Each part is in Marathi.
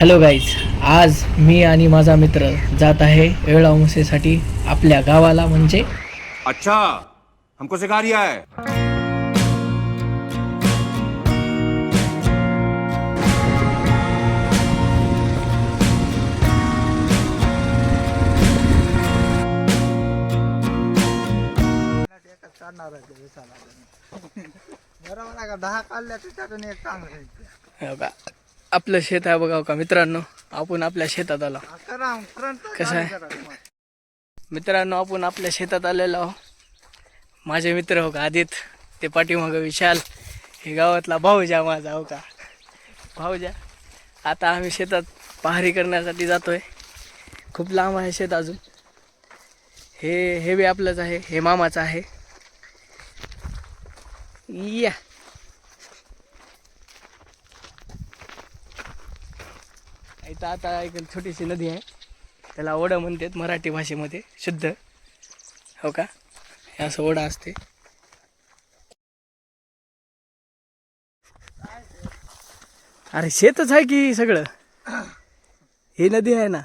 हॅलो गाईज आज मी आणि माझा मित्र जात आहे वेळावंसेसाठी आपल्या गावाला म्हणजे? अच्छा हमको सिखा रिया है। आहे का दहा काढल्या त्याच्यातून एक चांगलं. हो का? आपलं शेत आहे बघा हो का मित्रांनो. आपण आपल्या शेतात आलो. कसं आहे? मित्रांनो आपण आपल्या शेतात आलेलो आहो. माझे मित्र हो का आदित. ते पाठीमागं विशाल. हे गावातला भाऊजा माझा हो का. भाऊजा आता आम्ही शेतात पहारी करण्यासाठी जातोय. खूप लांब आहे शेत अजून. हे हे बी आपलंच आहे हे मामाचं आहे. या. इथं आता एक छोटीशी नदी आहे. त्याला ओढा म्हणतात मराठी भाषेमध्ये शुद्ध. हो का? हे असं ओढा असते. अरे शेतच आहे की सगळं? ही नदी आहे ना?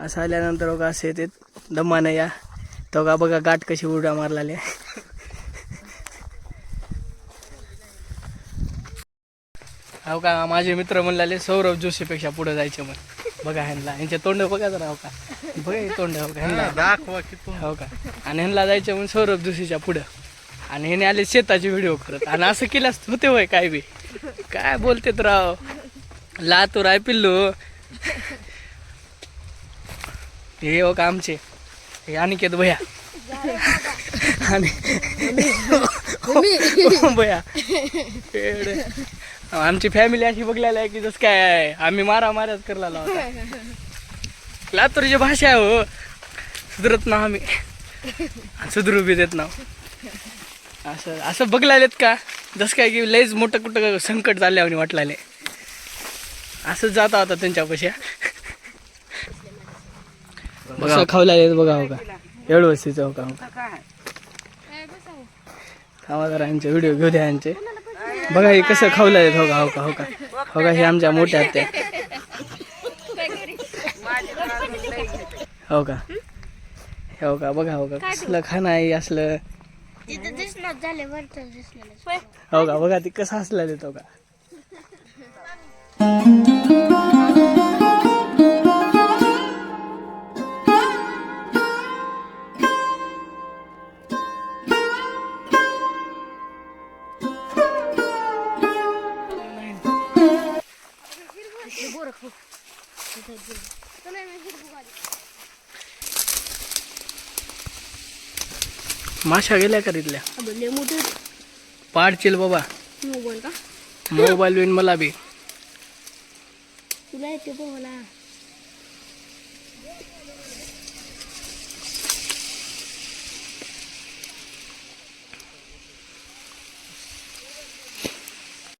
असं आल्यानंतर बघा असं येते दमानं या. तो का बघा गाठ कशी उड्या मारलाले हो का माझे मित्र म्हणलेले सौरभ जोशीपेक्षा पुढे जायचे मग बघा ह्यांना ह्यांचे तोंड बघा जरा हो का. बघा हे तोंड हो का ह्यांना. हो का आणि ह्यांना जायचं म्हणून सौरभ जोशीच्या पुढं. आणि ह्याने आले शेताचे व्हिडिओ करत. आणि असं केल्यास होते होय काय बी. काय बोलतेत राव लातूर आहे पिल्लू. हे हो का आमचे. हे अनिकेत भया. आणि भया. आमची फॅमिली अशी बघलेली आहे की जसं काय आहे, आम्ही मारा माऱ्याच करला होता. लातूरची भाषा आहे हो. सुधरत ना आम्ही. सुधरू बी देत ना. असं असं बघलालेत का? जसं काय की लयच मोठं कुठं संकट झाल्यावर वाटलाले असंच जाता होता त्यांच्यापाशी. बघा. खावलाले बघा हो का. एवढं वस्तीचं हो का हो का. थांबा जरा यांचे व्हिडिओ घेऊ द्या यांचे. बघा हे कसं खावलाय हो का हो का हो का. हो का हे आमच्या मोठ्या त्या हो का. हो का बघा हो का. कसलं खाणं आहे असलं. हो का बघा ती कसं असलेलं हो का. माशा गेल्या का तिथल्या? पाडचेल बाबा. मोबाईल का मोबाईल बिन मला बी. तुला येते बोला